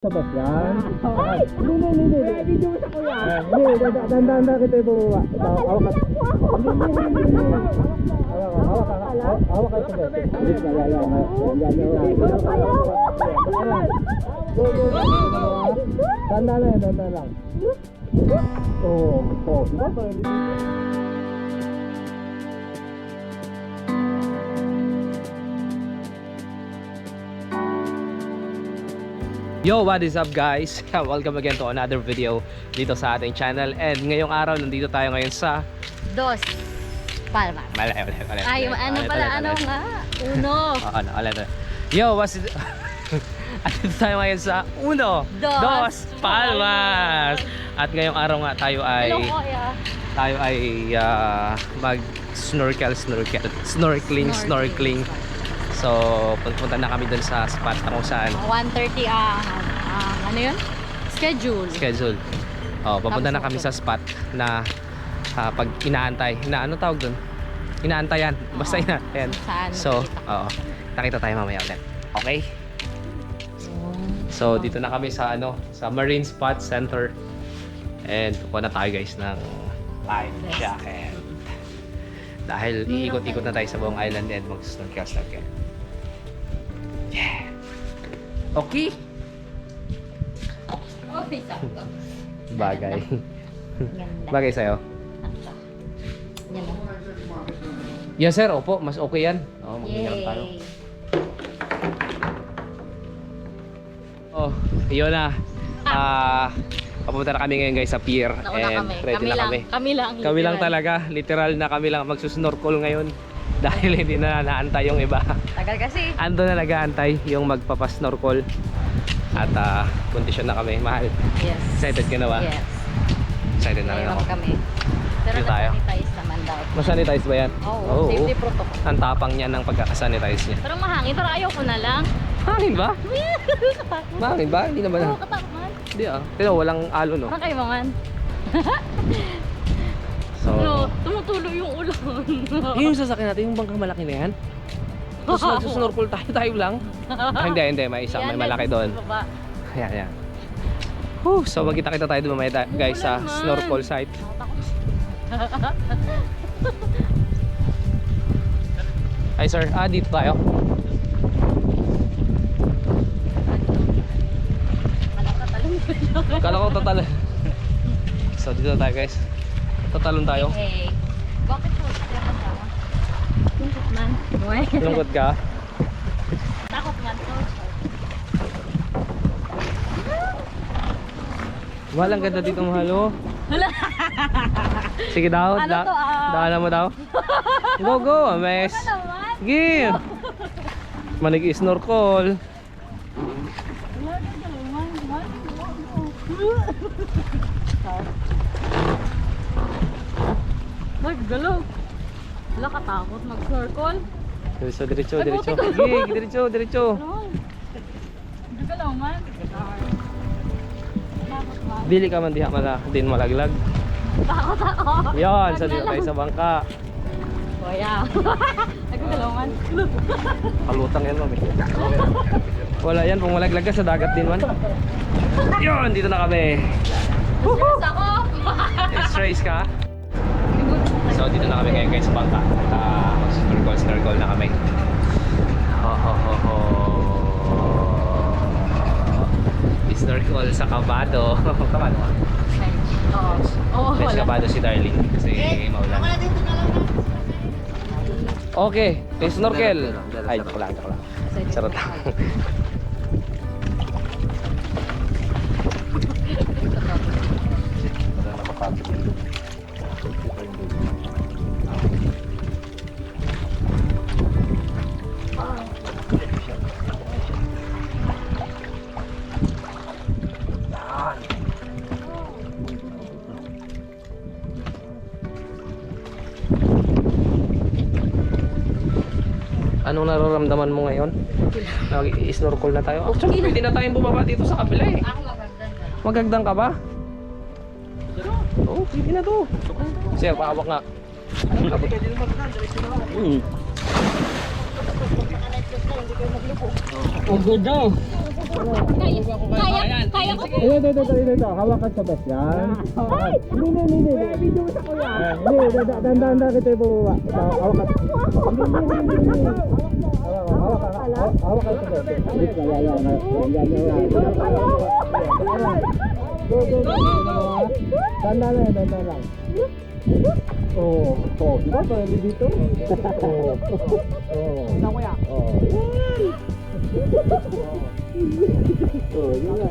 Sabas yan. Ay! Hindi, hindi, hindi. Video mo sa kuya. Hindi, dandan na kita ibababa. Hawak ka. Hindi, hindi, hindi. Hawak ka, hawak ka. Hawak ka. Hindi ka, yan, yan. Yan. Go, go, go. Dandan lang yan, dandan lang. Oo, oo. Diba? Yo, what is up guys? Welcome again to another video dito sa ating channel And ngayong araw, nandito tayo ngayon sa Dos. Palma. Mali, mali, mali Ay, ano pala, ano nga? Uno. Oo, ano, ulit. Yo, what's it? Andito tayo ngayon sa Uno, Dos, Palmas At ngayong araw nga tayo ay. Tayo ay ah, mag snorkel, snorkel Snorkeling, snorkeling So, punta na kami dun sa spot na kung saan 1.30 ang, ang, ano yun? Schedule. schedule. Oh, papunta na kami okay. sa spot na ah, pag inaantay. Na ano tawag doon? Inaantayan. Basta Oo. inaantayan. Saan So, oo. Nakita tayo mamaya ulit. Okay? So, dito na kami sa ano, sa Marine Spot Center. And kukuha na tayo guys ng life jacket. Dahil iikot-ikot na tayo sa buong island and mag-snorkel-snorkel. Yeah. Okay. Okay, sakto. Bagay. Ganda. Bagay sa'yo. Sakto. Yan. Yes sir, opo, mas okay yan. Oh, maghihiram tayo. Yay. Oh, yun na. Ah, papunta na kami ngayon guys sa pier Nauna and kami. ready Kami na lang. kami. Kami lang. Kami lang literal. talaga, literal na kami lang magsusnorkel ngayon dahil hindi na naantay yung iba. Tagal kasi. Ando na nag-aantay yung magpapasnorkel. At ah, kondisyon na kami, mahal. Yes. Excited ka na ba? Yes. Excited na rin ako. kami. Pero Dito tayo. na-sanitize naman daw. Masanitize ba yan? Oo, Oo, safety oo. protocol. Ang tapang niya ng pagkakasanitize niya. Pero mahangin, pero ayaw ko na lang. Hangin ba? Mahangin ba? Hindi naman. Oo, katakot. Hindi ah. Pero walang alo no. Parang No, tumutulo yung ulan. Yung sasakyan natin, yung bangkang malaki na yan. Tapos magsusnorkel tayo, tayo lang. Ah, hindi, hindi. May isa, may malaki doon. baba. Ayan, ayan. Whew, so magkita-kita tayo doon mamaya guys sa man. snorkel site. Hi sir, ah dito tayo. Kala ko tatalon. so dito tayo guys. Tatalon tayo. Hey. Bakit po? Lungkot man. Lungkot ka? Takot man to. Mahal ang ganda dito mahal oh. Wala. Sige daw, Ano da to, ah? daanan mo daw. Go go, mes. Ano? Sige. Manig snorkel. Wala ka. Naggalaw. Wala katakot mag-circle. Diretso, diretso, Ay, diretso. Sige, diretso, diretso. Hindi ka lang man. Dili ka man diha mala din malaglag. Takot ako. Yan, sa dito tayo sa bangka. Kuya. Nagkagalaw man. Kalutang yan, mami. Wala yan, kung malaglag ka sa dagat din man. Yun, dito na kami. Stress ako. X-rays ka. Ngayon guys sa bangka. Uh, snorkel, snorkel na kami. Ho, ho, ho, ho. Snorkel sa Kabado. Kabado ka? Oo. Oo, Medyo wala. kabado si Darling kasi maulan. Okay, may snorkel. Ay, joke lang, joke lang. Charot lang. Anong nararamdaman mo ngayon? Nag-snorkel na tayo. Actually, pwede na tayong bumaba dito sa kabila eh. Magagdang ka ba? Oo, pwede na to. Sir, pahawak nga. Hmm. Ang daw. Kaya, kaya, kaya ko. Ito, ito, ito, ito, ito. Hawakan sa best yan. Ay! Hindi, hindi, hindi. hindi. Video sa kuya. Hindi, dandan, dandan kita ibababa. Ito, hawakan. Hindi, hindi, hindi, hindi. Hawakan, hawakan, hawakan sa best. Hindi, yan, yan, yan, yan, yan, yan. Go, go, go. Dandan lang, dandan lang. Oh, oh, di ba pwede dito? Oh, oh, oh. ừ, đúng rồi.